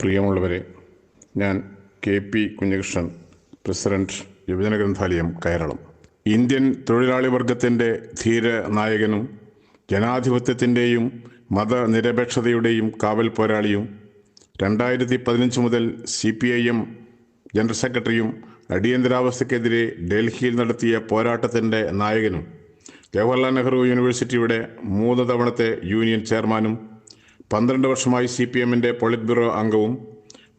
പ്രിയമുള്ളവരെ ഞാൻ K P Kunhakrishnan president യുവജന ഗ്രന്ഥാലയം കേരളം. ഇന്ത്യൻ തൊഴിലാളി വർഗത്തിന്റെ ധീര നായകനും ജനാധിപത്യത്തിന്റെയും മതനിരപേക്ഷതയുടെയും കാവൽ പോരാളിയും രണ്ടായിരത്തി പതിനഞ്ച് മുതൽ C P I M general സെക്രട്ടറിയും അടിയന്തരാവസ്ഥയ്ക്കെതിരെ ഡൽഹിയിൽ നടത്തിയ പോരാട്ടത്തിന്റെ നായകനും ജവഹർലാൽ നെഹ്റു യൂണിവേഴ്സിറ്റിയുടെ മൂന്ന് തവണത്തെ യൂണിയൻ ചെയർമാനും പന്ത്രണ്ട് വർഷമായി സി പി എമ്മിന്റെ പൊളിറ്റ് ബ്യൂറോ അംഗവും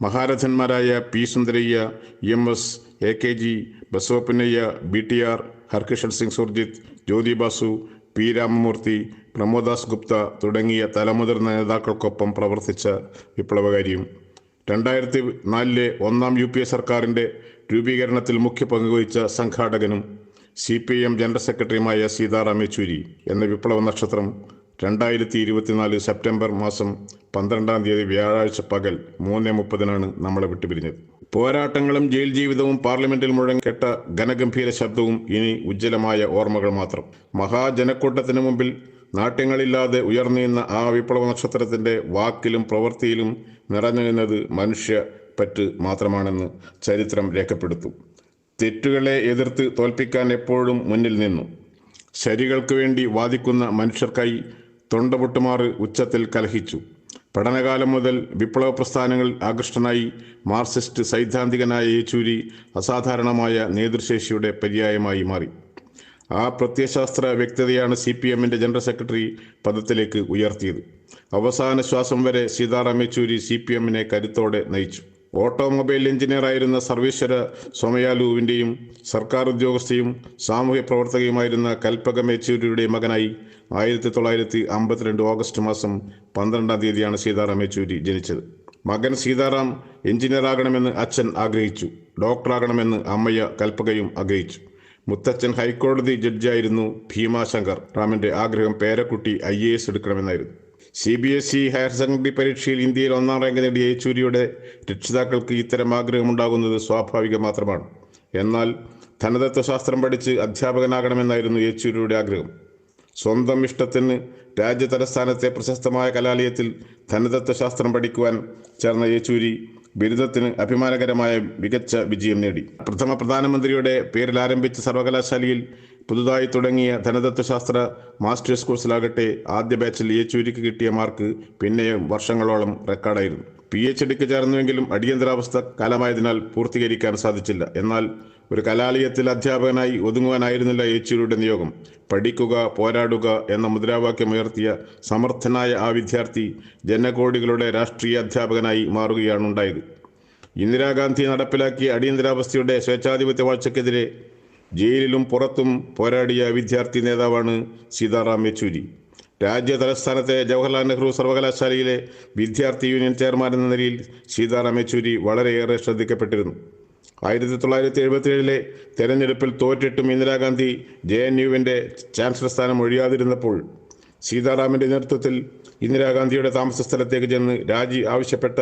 മഹാരഥന്മാരായ P Sundarayya M S A K G Basavapunnaiah B T R Harkishan Singh Surjeet Jyoti Basu P Ramamurthy Promode Das Gupta തുടങ്ങിയ തലമുതിർന്ന നേതാക്കൾക്കൊപ്പം പ്രവർത്തിച്ച വിപ്ലവകാരിയും. രണ്ടായിരത്തി നാലിലെ ഒന്നാം യു പി എ സർക്കാരിന്റെ രൂപീകരണത്തിൽ മുഖ്യ പങ്കുവഹിച്ച സംഘാടകനും സി പി എം ജനറൽ സെക്രട്ടറിയുമായ സീതാറാം യെച്ചൂരി എന്ന വിപ്ലവ നക്ഷത്രം രണ്ടായിരത്തി ഇരുപത്തിനാല് സെപ്റ്റംബർ മാസം പന്ത്രണ്ടാം തീയതി വ്യാഴാഴ്ച പകൽ മൂന്ന് മുപ്പതിനാണ് നമ്മളെ വിട്ടുപിരിഞ്ഞത്. പോരാട്ടങ്ങളും ജയിൽ ജീവിതവും പാർലമെന്റിൽ മുഴങ്ങിക്കെട്ട ഘനഗംഭീര ശബ്ദവും ഇനി ഉജ്ജ്വലമായ ഓർമ്മകൾ മാത്രം. മഹാജനക്കൂട്ടത്തിന് മുമ്പിൽ നാട്യങ്ങളില്ലാതെ ഉയർന്നുനിന്ന ആ വിപ്ലവ നക്ഷത്രത്തിന്റെ വാക്കിലും പ്രവൃത്തിയിലും നിറഞ്ഞു നിന്നത് മനുഷ്യ പറ്റ് മാത്രമാണെന്ന് ചരിത്രം രേഖപ്പെടുത്തും. തെറ്റുകളെ എതിർത്ത് തോൽപ്പിക്കാൻ എപ്പോഴും മുന്നിൽ നിന്നു. ശരികൾക്ക് വേണ്ടി വാദിക്കുന്ന മനുഷ്യർക്കായി തൊണ്ടപൊട്ടുമാറ് ഉച്ചത്തിൽ കലഹിച്ചു. പഠനകാലം മുതൽ വിപ്ലവ പ്രസ്ഥാനങ്ങളിൽ ആകൃഷ്ടനായി മാർക്സിസ്റ്റ് സൈദ്ധാന്തികനായ യേച്ചൂരി അസാധാരണമായ നേതൃശേഷിയുടെ പര്യായമായി മാറി. ആ പ്രത്യയശാസ്ത്ര വ്യക്തതയാണ് സി പി എമ്മിന്റെ ജനറൽ സെക്രട്ടറി പദത്തിലേക്ക് ഉയർത്തിയത്. അവസാന ശ്വാസം വരെ സീതാറാം യെച്ചൂരി സി പി എമ്മിനെ കരുത്തോടെ നയിച്ചു. ഓട്ടോമൊബൈൽ എഞ്ചിനീയറായിരുന്ന സർവീശ്വര സോമയാലുവിന്റെയും സർക്കാർ ഉദ്യോഗസ്ഥയും സാമൂഹ്യ പ്രവർത്തകയുമായിരുന്ന കൽപ്പകം മകനായി ആയിരത്തി തൊള്ളായിരത്തി അമ്പത്തിരണ്ട് ഓഗസ്റ്റ് മാസം പന്ത്രണ്ടാം തീയതിയാണ് സീതാറാം യെച്ചൂരി ജനിച്ചത്. മകൻ സീതാറാം എഞ്ചിനീയറാകണമെന്ന് അച്ഛൻ ആഗ്രഹിച്ചു. ഡോക്ടറാകണമെന്ന് അമ്മയ്യ കൽപ്പകയും ആഗ്രഹിച്ചു. മുത്തച്ഛൻ ഹൈക്കോടതി ജഡ്ജിയായിരുന്നു ഭീമാശങ്കർ. റാമിന്റെ ആഗ്രഹം പേരക്കുട്ടി I എടുക്കണമെന്നായിരുന്നു. C B S E higher secondary പരീക്ഷയിൽ ഇന്ത്യയിൽ ഒന്നാം റാങ്ക് നേടിയ യെച്ചൂരിയുടെ രക്ഷിതാക്കൾക്ക് ഇത്തരം ആഗ്രഹമുണ്ടാകുന്നത് സ്വാഭാവികം മാത്രമാണ്. എന്നാൽ ധനതത്വശാസ്ത്രം പഠിച്ച് അധ്യാപകനാകണമെന്നായിരുന്നു യെച്ചൂരിയുടെ ആഗ്രഹം. സ്വന്തം ഇഷ്ടത്തിന് രാജ്യതലസ്ഥാനത്തെ പ്രശസ്തമായ കലാലയത്തിൽ ധനതത്വശാസ്ത്രം പഠിക്കുവാൻ ചേർന്ന യേച്ചൂരി ബിരുദത്തിന് അഭിമാനകരമായ മികച്ച വിജയം നേടി. പ്രഥമ പ്രധാനമന്ത്രിയുടെ പേരിൽ ആരംഭിച്ച സർവകലാശാലയിൽ പുതുതായി തുടങ്ങിയ ധനതത്വശാസ്ത്ര മാസ്റ്റേഴ്സ് കോഴ്സിലാകട്ടെ ആദ്യ ബാച്ചിൽ യേച്ചൂരിക്ക് കിട്ടിയ മാർക്ക് പിന്നെയും വർഷങ്ങളോളം റെക്കോർഡായിരുന്നു. പി എച്ച് ഡിക്ക് ചേർന്നുവെങ്കിലും അടിയന്തരാവസ്ഥ കാലമായതിനാൽ പൂർത്തീകരിക്കാൻ സാധിച്ചില്ല. എന്നാൽ ഒരു കലാലയത്തിൽ അധ്യാപകനായി ഒതുങ്ങുവാനായിരുന്നില്ല യേച്ചൂരിയുടെ നിയോഗം. പഠിക്കുക പോരാടുക എന്ന മുദ്രാവാക്യം ഉയർത്തിയ സമർത്ഥനായ ആ വിദ്യാർത്ഥി ജനകോടികളുടെ രാഷ്ട്രീയ അധ്യാപകനായി മാറുകയാണ് ഉണ്ടായത്. ഇന്ദിരാഗാന്ധി നടപ്പിലാക്കിയ അടിയന്തരാവസ്ഥയുടെ സ്വേച്ഛാധിപത്യ വാഴ്ചക്കെതിരെ ജയിലിലും പുറത്തും പോരാടിയ വിദ്യാർത്ഥി നേതാവാണ് സീതാറാം യെച്ചൂരി. രാജ്യ തലസ്ഥാനത്തെ ജവഹർലാൽ നെഹ്റു സർവകലാശാലയിലെ വിദ്യാർത്ഥി യൂണിയൻ ചെയർമാൻ എന്ന നിലയിൽ സീതാറാം യെച്ചൂരി വളരെയേറെ ശ്രദ്ധിക്കപ്പെട്ടിരുന്നു. ആയിരത്തി തൊള്ളായിരത്തി എഴുപത്തിയേഴിലെ തെരഞ്ഞെടുപ്പിൽ തോറ്റിട്ടും ഇന്ദിരാഗാന്ധി ജെ എൻ യുവിന്റെ ചാൻസലർ സ്ഥാനം ഒഴിയാതിരുന്നപ്പോൾ സീതാറാമിന്റെ നേതൃത്വത്തിൽ ഇന്ദിരാഗാന്ധിയുടെ താമസ സ്ഥലത്തേക്ക് ചെന്ന് രാജി ആവശ്യപ്പെട്ട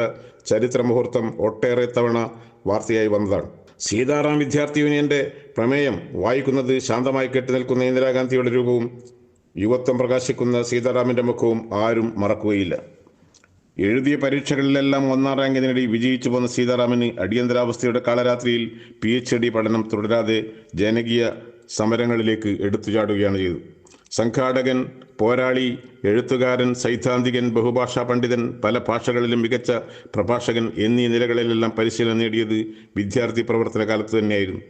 ചരിത്ര മുഹൂർത്തം ഒട്ടേറെ തവണ വാർത്തയായി വന്നതാണ്. സീതാറാം വിദ്യാർത്ഥി യൂണിയന്റെ പ്രമേയം വായിക്കുന്നത് ശാന്തമായി കെട്ടിനിൽക്കുന്ന ഇന്ദിരാഗാന്ധിയുടെ രൂപവും യുവത്വം പ്രകാശിക്കുന്ന സീതാറാമിന്റെ മുഖവും ആരും മറക്കുകയില്ല. എഴുതിയ പരീക്ഷകളിലെല്ലാം ഒന്നാം റാങ്ക് നേടി വിജയിച്ചു പോന്ന സീതാറാമിന് അടിയന്തരാവസ്ഥയുടെ കാലരാത്രിയിൽ പി എച്ച് ഡി പഠനം തുടരാതെ ജനകീയ സമരങ്ങളിലേക്ക് എടുത്തുചാടുകയാണ് ചെയ്തത്. സംഘാടകൻ പോരാളി എഴുത്തുകാരൻ സൈദ്ധാന്തികൻ ബഹുഭാഷാ പണ്ഡിതൻ പല ഭാഷകളിലും മികച്ച പ്രഭാഷകൻ എന്നീ നിലകളിലെല്ലാം പരിശീലനം നേടിയത് വിദ്യാർത്ഥി പ്രവർത്തന കാലത്ത് തന്നെയായിരുന്നു.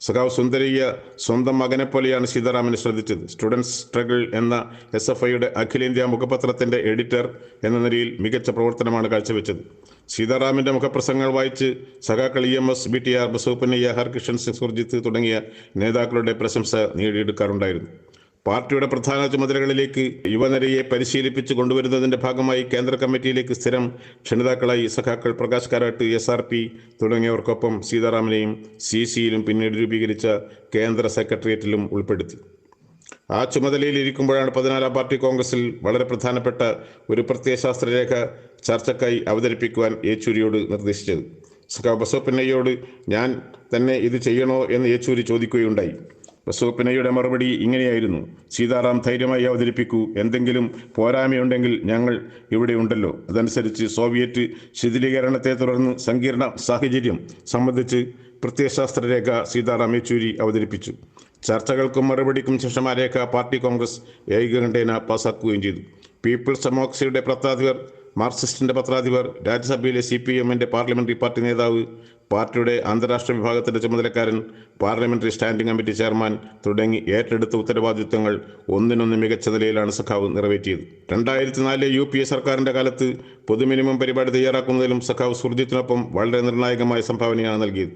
സഖാവ് സുന്ദരിയ സ്വന്തം മകനെ പോലെയാണ് സീതാറാമനെ ശ്രദ്ധിച്ചത്. സ്റ്റുഡൻസ് സ്ട്രഗിൾ എന്ന എസ് എഫ് ഐയുടെ അഖിലേന്ത്യാ മുഖപത്രത്തിന്റെ എഡിറ്റർ എന്ന നിലയിൽ മികച്ച പ്രവർത്തനമാണ് കാഴ്ചവെച്ചത്. സീതാറാമിന്റെ മുഖപ്രസംഗങ്ങൾ വായിച്ച് സഖാക്കൾ E M S B T R Basavapunnaiah Harkishan Singh Surjeet തുടങ്ങിയ നേതാക്കളുടെ പ്രശംസ നേടിയെടുക്കാറുണ്ടായിരുന്നു. പാർട്ടിയുടെ പ്രധാന ചുമതലകളിലേക്ക് യുവനിരയെ പരിശീലിപ്പിച്ച് കൊണ്ടുവരുന്നതിന്റെ ഭാഗമായി കേന്ദ്ര കമ്മിറ്റിയിലേക്ക് സ്ഥിരം ക്ഷണിതാക്കളായി സഖാക്കൾ Prakash Karat S R P തുടങ്ങിയവർക്കൊപ്പം സീതാറാമിനെയും സി സിയിലും പിന്നീട് രൂപീകരിച്ച കേന്ദ്ര സെക്രട്ടേറിയറ്റിലും ഉൾപ്പെടുത്തി. ആ ചുമതലയിൽ ഇരിക്കുമ്പോഴാണ് പതിനാലാം പാർട്ടി കോൺഗ്രസിൽ വളരെ പ്രധാനപ്പെട്ട ഒരു പ്രത്യയശാസ്ത്രരേഖ ചർച്ചക്കായി അവതരിപ്പിക്കുവാൻ യേച്ചൂരിയോട് നിർദ്ദേശിച്ചത്. സഖാവ് ബസോപ്പിന്നയ്യോട് ഞാൻ തന്നെ ഇത് ചെയ്യണോ? എന്ന് യേച്ചൂരി ചോദിക്കുകയുണ്ടായി. ബസോപ്പിനയുടെ മറുപടി ഇങ്ങനെയായിരുന്നു. സീതാറാം ധൈര്യമായി അവതരിപ്പിക്കൂ. എന്തെങ്കിലും പോരായ്മയുണ്ടെങ്കിൽ ഞങ്ങൾ ഇവിടെ ഉണ്ടല്ലോ. അതനുസരിച്ച് സോവിയറ്റ് ശിഥിലീകരണത്തെ തുടർന്ന് സങ്കീർണ സാഹചര്യം സംബന്ധിച്ച് പ്രത്യയശാസ്ത്ര രേഖ സീതാറാം യെച്ചൂരി അവതരിപ്പിച്ചു. ചർച്ചകൾക്കും മറുപടിക്കും ശേഷം ആ രേഖ പാർട്ടി കോൺഗ്രസ് ഏകകണ്ഠേന പാസാക്കുകയും ചെയ്തു. പീപ്പിൾസ് ഡെമോക്രസിയുടെ പത്രാധിപർ മാർക്സിസ്റ്റിന്റെ പത്രാധിപർ രാജ്യസഭയിലെ സി പി എമ്മിന്റെ പാർലമെന്ററി പാർട്ടി നേതാവ് പാർട്ടിയുടെ അന്താരാഷ്ട്ര വിഭാഗത്തിന്റെ ചുമതലക്കാരൻ പാർലമെന്ററി സ്റ്റാൻഡിംഗ് കമ്മിറ്റി ചെയർമാൻ തുടങ്ങി ഏറ്റെടുത്ത ഉത്തരവാദിത്വങ്ങൾ ഒന്നിനൊന്ന് മികച്ച നിലയിലാണ് സഖാവ് നിറവേറ്റിയത്. രണ്ടായിരത്തി നാലിലെ യു പി എ സർക്കാരിന്റെ കാലത്ത് പൊതുമിനിമം പരിപാടി തയ്യാറാക്കുന്നതിലും സഖാവ് സുർജിത്തിനൊപ്പം വളരെ നിർണായകമായ സംഭാവനയാണ് നൽകിയത്.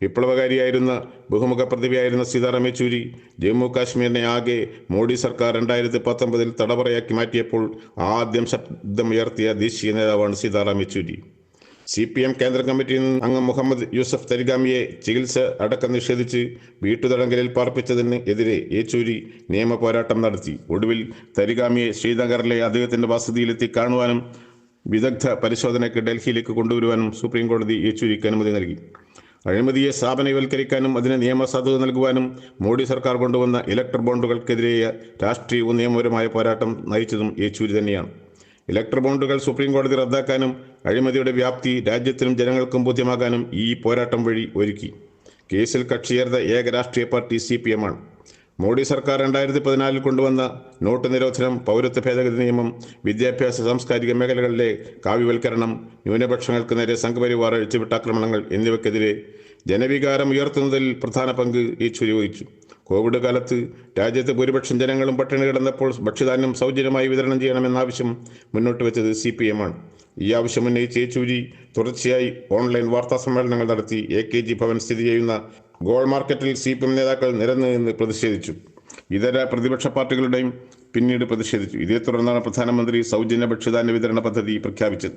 വിപ്ലവകാരിയായിരുന്ന ബഹുമുഖ പ്രതിഭയായിരുന്ന സീതാറാം യെച്ചൂരി ജമ്മു കാശ്മീരിനെ ആകെ മോഡി സർക്കാർ രണ്ടായിരത്തി പത്തൊമ്പതിൽ തടവറയാക്കി മാറ്റിയപ്പോൾ ആദ്യം ശബ്ദമുയർത്തിയ ദേശീയ നേതാവാണ് Sitaram Yechury. C P M കേന്ദ്ര കമ്മിറ്റി അംഗം മുഹമ്മദ് യൂസഫ് തരിഗാമിയെ ചികിത്സ അടക്കം നിഷേധിച്ച് വീട്ടുതടങ്കലിൽ പാർപ്പിച്ചതിന് എതിരെ യെച്ചൂരി നിയമ പോരാട്ടം നടത്തി. ഒടുവിൽ തരിഗാമിയെ ശ്രീനഗറിലെ അദ്ദേഹത്തിന്റെ വസതിയിലെത്തി കാണുവാനും വിദഗ്ധ പരിശോധനയ്ക്ക് ഡൽഹിയിലേക്ക് കൊണ്ടുവരുവാനും സുപ്രീം കോടതി യെച്ചൂരിക്ക് അനുമതി നൽകി. അഴിമതിയെ സ്ഥാപനവൽക്കരിക്കാനും അതിന് നിയമസാധുത നൽകുവാനും മോഡി സർക്കാർ കൊണ്ടുവന്ന ഇലക്ട്രൽ ബോണ്ടുകൾക്കെതിരെ രാഷ്ട്രീയവും നിയമപരമായ പോരാട്ടം നയിച്ചതും യെച്ചൂരി തന്നെയാണ്. ഇലക്ട്രൽ ബോണ്ടുകൾ സുപ്രീം കോടതി റദ്ദാക്കാനും അഴിമതിയുടെ വ്യാപ്തി രാജ്യത്തിനും ജനങ്ങൾക്കും ബോധ്യമാകാനും ഈ പോരാട്ടം വഴി ഒരുക്കി. കേസിൽ കക്ഷിയേർത്ത ഏക രാഷ്ട്രീയ പാർട്ടി സി പി എം ആണ്. മോഡി സർക്കാർ രണ്ടായിരത്തി പതിനാലിൽ കൊണ്ടുവന്ന നോട്ട് നിരോധനം പൗരത്വ ഭേദഗതി നിയമം വിദ്യാഭ്യാസ സാംസ്കാരിക മേഖലകളിലെ കാവ്യവൽക്കരണം ന്യൂനപക്ഷങ്ങൾക്ക് നേരെ സംഘപരിവാർ അഴിച്ചുവിട്ട ആക്രമണങ്ങൾ എന്നിവയ്ക്കെതിരെ ജനവികാരം ഉയർത്തുന്നതിൽ പ്രധാന പങ്ക് ഈ വഹിച്ചു. കോവിഡ് കാലത്ത് രാജ്യത്തെ ഭൂരിപക്ഷം ജനങ്ങളും പട്ടിണി കിടന്നപ്പോൾ ഭക്ഷ്യധാന്യം സൗജന്യമായി വിതരണം ചെയ്യണമെന്ന ആവശ്യം മുന്നോട്ട് വെച്ചത് സി പി എം ആണ് ഈ ആവശ്യം ഉന്നയിച്ച് യെച്ചൂരി തുടർച്ചയായി ഓൺലൈൻ വാർത്താ സമ്മേളനങ്ങൾ നടത്തി എ കെ ജി ഭവൻ സ്ഥിതി ചെയ്യുന്ന ഗോൾ മാർക്കറ്റിൽ സി പി എം നേതാക്കൾ നിരന്നു നിന്ന് പ്രതിഷേധിച്ചു. ഇതര പ്രതിപക്ഷ പാർട്ടികളുടെയും പിന്നീട് പ്രതിഷേധിച്ചു. ഇതേ തുടർന്നാണ് പ്രധാനമന്ത്രി സൗജന്യ ഭക്ഷ്യധാന്യ വിതരണ പദ്ധതി പ്രഖ്യാപിച്ചത്.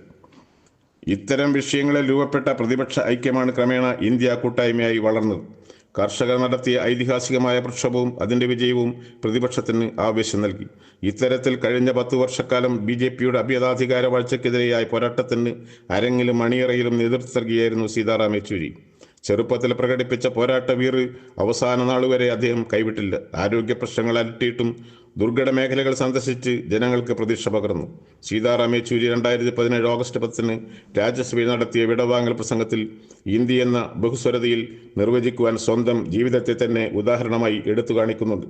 ഇത്തരം വിഷയങ്ങളിൽ രൂപപ്പെട്ട പ്രതിപക്ഷ ഐക്യമാണ് ക്രമേണ ഇന്ത്യ കൂട്ടായ്മയായി വളർന്നത്. കർഷകർ നടത്തിയ ഐതിഹാസികമായ പ്രക്ഷോഭവും അതിന്റെ വിജയവും പ്രതിപക്ഷത്തിന് ആവേശം നൽകി. ഇത്തരത്തിൽ കഴിഞ്ഞ പത്തു വർഷക്കാലം ബി ജെ പിയുടെ അഭ്യതാധികാര വാഴ്ചയ്ക്കെതിരെയായ പോരാട്ടത്തിന് അരങ്ങിലും അണിയറയിലും നേതൃത്വം നൽകിയായിരുന്നു സീതാറാം യെച്ചൂരി. ചെറുപ്പത്തിൽ പ്രകടിപ്പിച്ച പോരാട്ട വീർ അവസാന നാളുവരെ അദ്ദേഹം കൈവിട്ടില്ല. ആരോഗ്യ പ്രശ്നങ്ങൾ അലട്ടിയിട്ടും ദുർഘട മേഖലകൾ സന്ദർശിച്ച് ജനങ്ങൾക്ക് പ്രതീക്ഷ പകർന്നു. സീതാറാം യെച്ചൂരി രണ്ടായിരത്തി പതിനേഴ് ഓഗസ്റ്റ് പത്തിന് രാജ്യസഭയിൽ നടത്തിയ വിടവാങ്ങൽ പ്രസംഗത്തിൽ ഇന്ത്യ എന്ന ബഹുസ്വരതയിൽ നിർവചിക്കുവാൻ സ്വന്തം ജീവിതത്തെ തന്നെ ഉദാഹരണമായി എടുത്തു കാണിക്കുന്നുണ്ട്.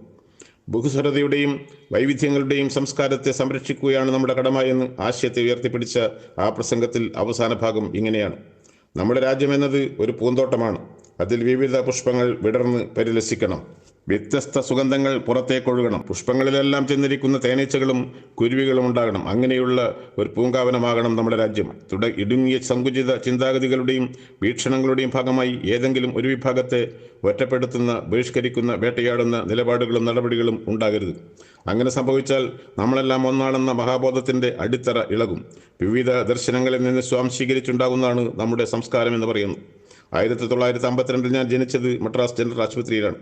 ബഹുസ്വരതയുടെയും വൈവിധ്യങ്ങളുടെയും സംസ്കാരത്തെ സംരക്ഷിക്കുകയാണ് നമ്മുടെ കടമയെന്ന് ആശയത്തെ ഉയർത്തിപ്പിടിച്ച ആ പ്രസംഗത്തിൽ അവസാന ഭാഗം ഇങ്ങനെയാണ്. നമ്മുടെ രാജ്യമെന്നത് ഒരു പൂന്തോട്ടമാണ്. അതിൽ വിവിധ പുഷ്പങ്ങൾ വിടർന്ന് പരിലസിക്കണം. വ്യത്യസ്ത സുഗന്ധങ്ങൾ പുറത്തേക്കൊഴുകണം പുഷ്പങ്ങളിലെല്ലാം ചെന്നിരിക്കുന്ന തേനീച്ചകളും കുരുവികളും ഉണ്ടാകണം. അങ്ങനെയുള്ള ഒരു പൂങ്കാവനമാകണം നമ്മുടെ രാജ്യം. തുട ഇടുങ്ങിയ സങ്കുചിത ചിന്താഗതികളുടെയും വീക്ഷണങ്ങളുടെയും ഭാഗമായി ഏതെങ്കിലും ഒരു വിഭാഗത്തെ ഒറ്റപ്പെടുത്തുന്ന ബഹിഷ്കരിക്കുന്ന വേട്ടയാടുന്ന നിലപാടുകളും നടപടികളും ഉണ്ടാകരുത്. അങ്ങനെ സംഭവിച്ചാൽ നമ്മളെല്ലാം ഒന്നാണെന്ന മഹാബോധത്തിന്റെ അടിത്തറ ഇളകും. വിവിധ ദർശനങ്ങളിൽ നിന്ന് സ്വാംശീകരിച്ചുണ്ടാകുന്നതാണ് നമ്മുടെ സംസ്കാരം എന്ന് പറയുന്നു. ആയിരത്തി തൊള്ളായിരത്തി അമ്പത്തിരണ്ടിൽ ഞാൻ ജനിച്ചത് മദ്രാസ് ജനറൽ ആശുപത്രിയിലാണ്.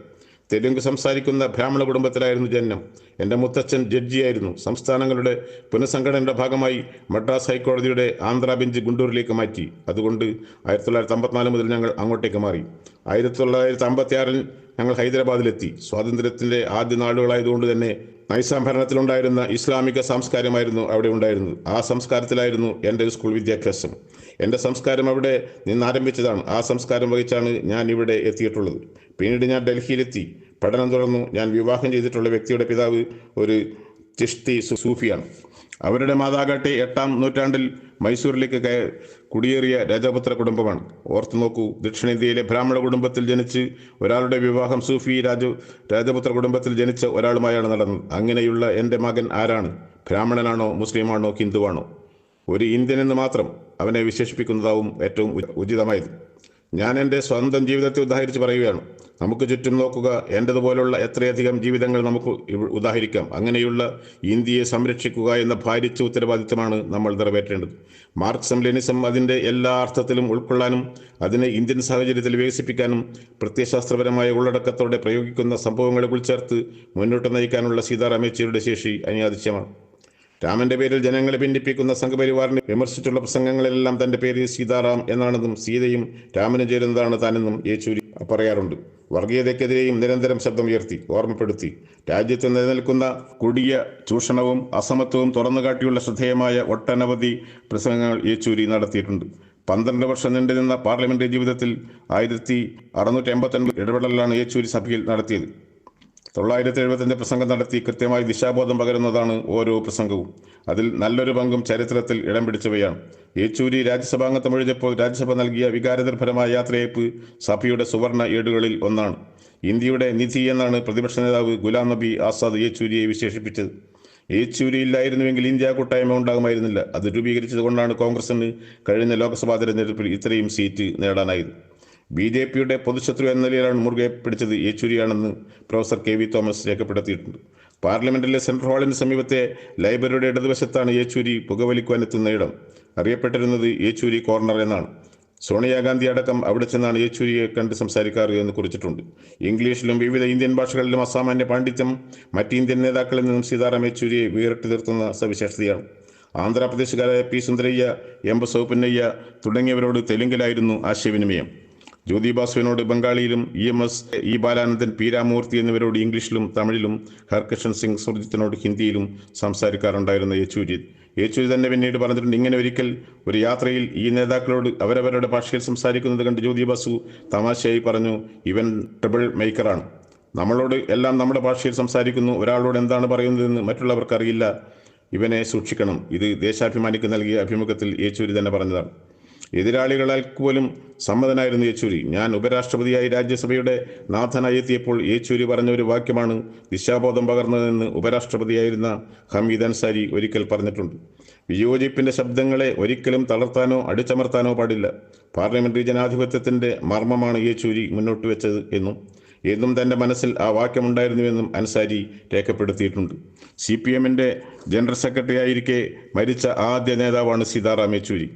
തെലുങ്ക് സംസാരിക്കുന്ന ബ്രാഹ്മണ കുടുംബത്തിലായിരുന്നു ജനനം. എന്റെ മുത്തച്ഛൻ ജഡ്ജിയായിരുന്നു. സംസ്ഥാനങ്ങളുടെ പുനഃസംഘടനയുടെ ഭാഗമായി മദ്രാസ് ഹൈക്കോടതിയുടെ ആന്ധ്ര ബെഞ്ച് ഗുണ്ടൂരിലേക്ക് മാറ്റി. അതുകൊണ്ട് ആയിരത്തി തൊള്ളായിരത്തി അമ്പത്തിനാല് മുതൽ ഞങ്ങൾ അങ്ങോട്ടേക്ക് മാറി. ആയിരത്തി തൊള്ളായിരത്തി അമ്പത്തി ഞങ്ങൾ ഹൈദരാബാദിലെത്തി. സ്വാതന്ത്ര്യത്തിന്റെ ആദ്യ നാടുകളായതുകൊണ്ട് തന്നെ നൈസാം ഭരണത്തിലുണ്ടായിരുന്ന ഇസ്ലാമിക സംസ്കാരമായിരുന്നു അവിടെ ഉണ്ടായിരുന്നത്. ആ സംസ്കാരത്തിലായിരുന്നു എന്റെ സ്കൂൾ വിദ്യാഭ്യാസം. എന്റെ സംസ്കാരം അവിടെ നിന്ന് ആരംഭിച്ചതാണ് ആ സംസ്കാരം വഹിച്ചാണ് ഞാൻ ഇവിടെ എത്തിയിട്ടുള്ളത്. പിന്നീട് ഞാൻ ഡൽഹിയിലെത്തി. പഠനം തുടർന്നു. ഞാൻ വിവാഹം ചെയ്തിട്ടുള്ള വ്യക്തിയുടെ പിതാവ് ഒരു ചിഷ്തി സൂഫിയാണ്. അവരുടെ മാതാകാട്ടെ എട്ടാം നൂറ്റാണ്ടിൽ മൈസൂരിലേക്ക് കുടിയേറിയ രാജപുത്ര കുടുംബമാണ്. ഓർത്തു നോക്കൂ ദക്ഷിണേന്ത്യയിലെ ബ്രാഹ്മണ കുടുംബത്തിൽ ജനിച്ച് ഒരാളുടെ വിവാഹം സൂഫി രാജ രാജപുത്ര കുടുംബത്തിൽ ജനിച്ച ഒരാളുമായാണ് നടന്നത്. അങ്ങനെയുള്ള എന്റെ മകൻ ആരാണ്? ബ്രാഹ്മണനാണോ മുസ്ലിമാണോ ഹിന്ദുവാണോ? ഒരു ഇന്ത്യൻ എന്ന് മാത്രം അവനെ വിശേഷിപ്പിക്കുന്നതാവും ഏറ്റവും ഉചിതമായത്. ഞാൻ എന്റെ സ്വന്തം ജീവിതത്തെ ഉദാഹരിച്ച് പറയുകയാണ്. നമുക്ക് ചുറ്റും നോക്കുക എന്റെതുപോലുള്ള എത്രയധികം ജീവിതങ്ങൾ നമുക്ക് ഉദാഹരിക്കാം. അങ്ങനെയുള്ള ഇന്ത്യയെ സംരക്ഷിക്കുക എന്ന ഭാരിച്ച ഉത്തരവാദിത്തമാണ് നമ്മൾ നിറവേറ്റേണ്ടത്. മാർക്സം ലെനിസം അതിന്റെ എല്ലാ അർത്ഥത്തിലും ഉൾക്കൊള്ളാനും അതിനെ ഇന്ത്യൻ സാഹചര്യത്തിൽ വികസിപ്പിക്കാനും പ്രത്യയശാസ്ത്രപരമായ ഉള്ളടക്കത്തോടെ പ്രയോഗിക്കുന്ന സംഭവങ്ങളെ ഉൾച്ചേർത്ത് മുന്നോട്ട് നയിക്കാനുള്ള സീതാറാം യെച്ചൂരിയുടെ ശേഷി അനിയാദിശ്യമാണ്. രാമന്റെ പേരിൽ ജനങ്ങളെ ഭിന്നിപ്പിക്കുന്ന സംഘപരിവാറിനെ വിമർശിച്ചുള്ള പ്രസംഗങ്ങളിലെല്ലാം തന്റെ പേര് സീതാറാം എന്നാണെന്നും സീതയും രാമനും ചേരുന്നതാണ് താനെന്നും യേച്ചൂരി പറയാറുണ്ട്. വർഗീയതയ്ക്കെതിരെയും നിരന്തരം ശബ്ദം ഉയർത്തി ഓർമ്മപ്പെടുത്തി. രാജ്യത്ത് നിലനിൽക്കുന്ന കൊടിയ ചൂഷണവും അസമത്വവും തുറന്നുകാട്ടിയുള്ള ശ്രദ്ധേയമായ ഒട്ടനവധി പ്രസംഗങ്ങൾ യേച്ചൂരി നടത്തിയിട്ടുണ്ട്. പന്ത്രണ്ട് വർഷം നീണ്ടുനിന്ന പാർലമെന്ററി ജീവിതത്തിൽ ആയിരത്തി അറുന്നൂറ്റി എൺപത്തി ഒൻപത് ഇടപെടലാണ് യേച്ചൂരി സഭയിൽ നടത്തിയത്. തൊള്ളായിരത്തി എഴുപത്തിയഞ്ച് പ്രസംഗം നടത്തി കൃത്യമായി ദിശാബോധം പകരുന്നതാണ് ഓരോ പ്രസംഗവും. അതിൽ നല്ലൊരു പങ്കും ചരിത്രത്തിൽ ഇടം പിടിച്ചവയാണ്. യേച്ചൂരി രാജ്യസഭാംഗത്വം ഒഴിഞ്ഞപ്പോൾ രാജ്യസഭ നൽകിയ വികാരനിർഭരമായ യാത്രയയപ്പ് സഭയുടെ സുവർണ ഏടുകളിൽ ഒന്നാണ്. ഇന്ത്യയുടെ നിധി എന്നാണ് പ്രതിപക്ഷ നേതാവ് ഗുലാം നബി ആസാദ് യേച്ചൂരിയെ വിശേഷിപ്പിച്ചത്. യേച്ചൂരി ഇല്ലായിരുന്നുവെങ്കിൽ ഇന്ത്യ കൂട്ടായ്മ ഉണ്ടാകുമായിരുന്നില്ല. അത് രൂപീകരിച്ചതുകൊണ്ടാണ് കോൺഗ്രസിന് കഴിഞ്ഞ ലോക്സഭാ തെരഞ്ഞെടുപ്പിൽ ഇത്രയും സീറ്റ് നേടാനായത്. ബി ജെ പിയുടെ പൊതുശത്രു എന്ന നിലയിലാണ് മുറുകെ പിടിച്ചത് യെച്ചൂരിയാണെന്ന് പ്രൊഫസർ കെ വി തോമസ് രേഖപ്പെടുത്തിയിട്ടുണ്ട്. പാർലമെന്റിലെ സെൻട്രൽ ഹാളിന് സമീപത്തെ ലൈബ്രറിയുടെ ഇടതുവശത്താണ് യേച്ചൂരി പുകവലിക്കുവാൻ എത്തുന്ന ഇടം. അറിയപ്പെട്ടിരുന്നത് യേച്ചൂരി കോർണർ എന്നാണ്. സോണിയാഗാന്ധി അടക്കം അവിടെ ചെന്നാണ് യേച്ചൂരിയെ കണ്ട് സംസാരിക്കാറ് എന്ന് കുറിച്ചിട്ടുണ്ട്. ഇംഗ്ലീഷിലും വിവിധ ഇന്ത്യൻ ഭാഷകളിലും അസാമാന്യ പാണ്ഡിത്യം മറ്റ് ഇന്ത്യൻ നേതാക്കളിൽ നിന്നും സീതാറാം യെച്ചൂരിയെ വേറിട്ട് നിർത്തുന്ന സവിശേഷതയാണ്. ആന്ധ്രാപ്രദേശുകാരായ പി സുന്ദരയ്യ എം സൗപ്പന്നയ്യ തുടങ്ങിയവരോട് തെലുങ്കിലായിരുന്നു ആശയവിനിമയം. ജ്യോതി ബാസുവിനോട് ബംഗാളിയിലും E M S E Balanandan P Ramamurthy എന്നിവരോട് ഇംഗ്ലീഷിലും തമിഴിലും ഹർകൃഷ്ണൻ സിംഗ് സുർജിത്തിനോട് ഹിന്ദിയിലും സംസാരിക്കാറുണ്ടായിരുന്ന യെച്ചൂരി യേച്ചൂരി തന്നെ പിന്നീട് പറഞ്ഞിട്ടുണ്ട് ഇങ്ങനെ ഒരിക്കൽ ഒരു യാത്രയിൽ ഈ നേതാക്കളോട് അവരവരുടെ ഭാഷയിൽ സംസാരിക്കുന്നത് കണ്ട് ജ്യോതി ബാസു തമാശയായി പറഞ്ഞു ഇവൻ ട്രിബിൾ മേക്കറാണ് നമ്മളോട് എല്ലാം നമ്മുടെ ഭാഷയിൽ സംസാരിക്കുന്നു ഒരാളോട് എന്താണ് പറയുന്നതെന്ന് മറ്റുള്ളവർക്ക് അറിയില്ല. ഇവനെ സൂക്ഷിക്കണം. ഇത് ദേശാഭിമാനിക്ക് നൽകിയ അഭിമുഖത്തിൽ യേച്ചൂരി തന്നെ പറഞ്ഞതാണ്. എതിരാളികളാൽ പോലും സമ്മതനായിരുന്നു യെച്ചൂരി. ഞാൻ ഉപരാഷ്ട്രപതിയായി രാജ്യസഭയുടെ നാഥനായി എത്തിയപ്പോൾ യേച്ചൂരി പറഞ്ഞ ഒരു വാക്യമാണ് ദിശാബോധം പകർന്നതെന്ന് ഉപരാഷ്ട്രപതിയായിരുന്ന ഹമീദ് അൻസാരി ഒരിക്കൽ പറഞ്ഞിട്ടുണ്ട്. വിയോജിപ്പിന്റെ ശബ്ദങ്ങളെ ഒരിക്കലും തളർത്താനോ അടിച്ചമർത്താനോ പാടില്ല. പാർലമെന്ററി ജനാധിപത്യത്തിന്റെ മർമ്മമാണ് യേച്ചൂരി മുന്നോട്ട് വെച്ചത് എന്നും എന്നും തന്റെ മനസ്സിൽ ആ വാക്യമുണ്ടായിരുന്നുവെന്നും അൻസാരി രേഖപ്പെടുത്തിയിട്ടുണ്ട്. സി പി എമ്മിന്റെ ജനറൽ സെക്രട്ടറി ആയിരിക്കെ മരിച്ച ആദ്യ നേതാവാണ് സീതാറാം യെച്ചൂരി.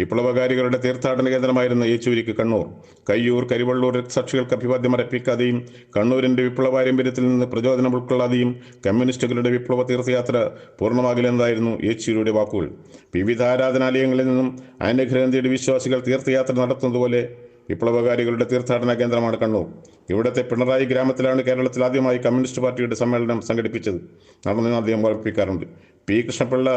വിപ്ലവകാരികളുടെ തീർത്ഥാടന കേന്ദ്രമായിരുന്ന യേച്ചൂരിക്ക് കണ്ണൂർ കയ്യൂർ കരിവള്ളൂർ സാക്ഷികൾക്ക് അഭിവാദ്യം അർപ്പിക്കാതെയും കണ്ണൂരിന്റെ വിപ്ലവ പാരമ്പര്യത്തിൽ നിന്ന് പ്രചോദനം ഉൾക്കൊള്ളാതെയും കമ്മ്യൂണിസ്റ്റുകളുടെ വിപ്ലവ തീർത്ഥയാത്ര പൂർണമാകില്ലെന്നതായിരുന്നു യേച്ചൂരിയുടെ വാക്കുകൾ. വിവിധ ആരാധനാലയങ്ങളിൽ നിന്നും അനുഗ്രഹം വിശ്വാസികൾ തീർത്ഥയാത്ര നടത്തുന്നതുപോലെ വിപ്ലവകാരികളുടെ തീർത്ഥാടന കേന്ദ്രമാണ് കണ്ണൂർ. ഇവിടത്തെ പിണറായി ഗ്രാമത്തിലാണ് കേരളത്തിൽ ആദ്യമായി കമ്മ്യൂണിസ്റ്റ് പാർട്ടിയുടെ സമ്മേളനം സംഘടിപ്പിച്ചത്. നടന്നെന്ന് അദ്ദേഹം ഓർപ്പിക്കാറുണ്ട് P Krishna Pillai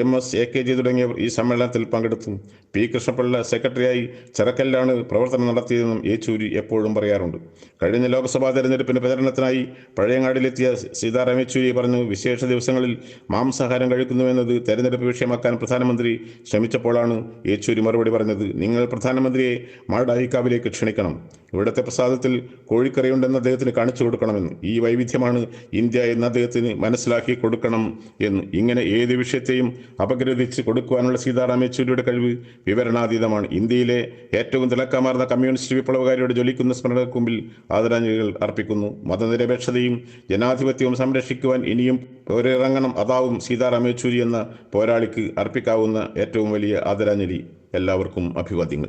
M S A K G തുടങ്ങിയവർ ഈ സമ്മേളനത്തിൽ പങ്കെടുത്തു. പി കൃഷ്ണപിള്ള സെക്രട്ടറിയായി ചെറക്കല്ലാണ് പ്രവർത്തനം നടത്തിയതെന്നും യേച്ചൂരി എപ്പോഴും പറയാറുണ്ട്. കഴിഞ്ഞ ലോക്സഭാ തെരഞ്ഞെടുപ്പിന് പ്രചരണത്തിനായി പഴയങ്ങാടിലെത്തിയ സീതാറാം യെച്ചൂരി പറഞ്ഞു വിശേഷ ദിവസങ്ങളിൽ മാംസാഹാരം കഴിക്കുന്നുവെന്നത് തെരഞ്ഞെടുപ്പ് വിഷയമാക്കാൻ പ്രധാനമന്ത്രി ശ്രമിച്ചപ്പോഴാണ് യേച്ചൂരി മറുപടി പറഞ്ഞത്. നിങ്ങൾ പ്രധാനമന്ത്രിയെ മാടായിക്കാവിലേക്ക് ക്ഷണിക്കണം. ഇവിടുത്തെ പ്രസാദത്തിൽ കോഴിക്കറിയുണ്ടെന്ന് അദ്ദേഹത്തിന് കാണിച്ചു കൊടുക്കണമെന്ന്. ഈ വൈവിധ്യമാണ് ഇന്ത്യ എന്ന് അദ്ദേഹത്തിന് മനസ്സിലാക്കി കൊടുക്കണം എന്ന്. ഇങ്ങനെ ഏത് വിഷയത്തെയും അപഗ്രഥിച്ച് കൊടുക്കുവാനുള്ള സീതാറാം യെച്ചൂരിയുടെ കഴിവ് വിവരണാതീതമാണ്. ഇന്ത്യയിലെ ഏറ്റവും തിളക്കമാർന്ന കമ്മ്യൂണിസ്റ്റ് വിപ്ലവകാരിയുടെ ജ്വലിക്കുന്ന സ്മരണകൾക്ക് മുമ്പിൽ ആദരാഞ്ജലികൾ അർപ്പിക്കുന്നു. മതനിരപേക്ഷതയും ജനാധിപത്യവും സംരക്ഷിക്കുവാൻ ഇനിയും ഒരിറങ്ങണം അതാവും സീതാറാം യെച്ചൂരി എന്ന പോരാളിക്ക് അർപ്പിക്കാവുന്ന ഏറ്റവും വലിയ ആദരാഞ്ജലി. എല്ലാവർക്കും അഭിവാദ്യങ്ങൾ.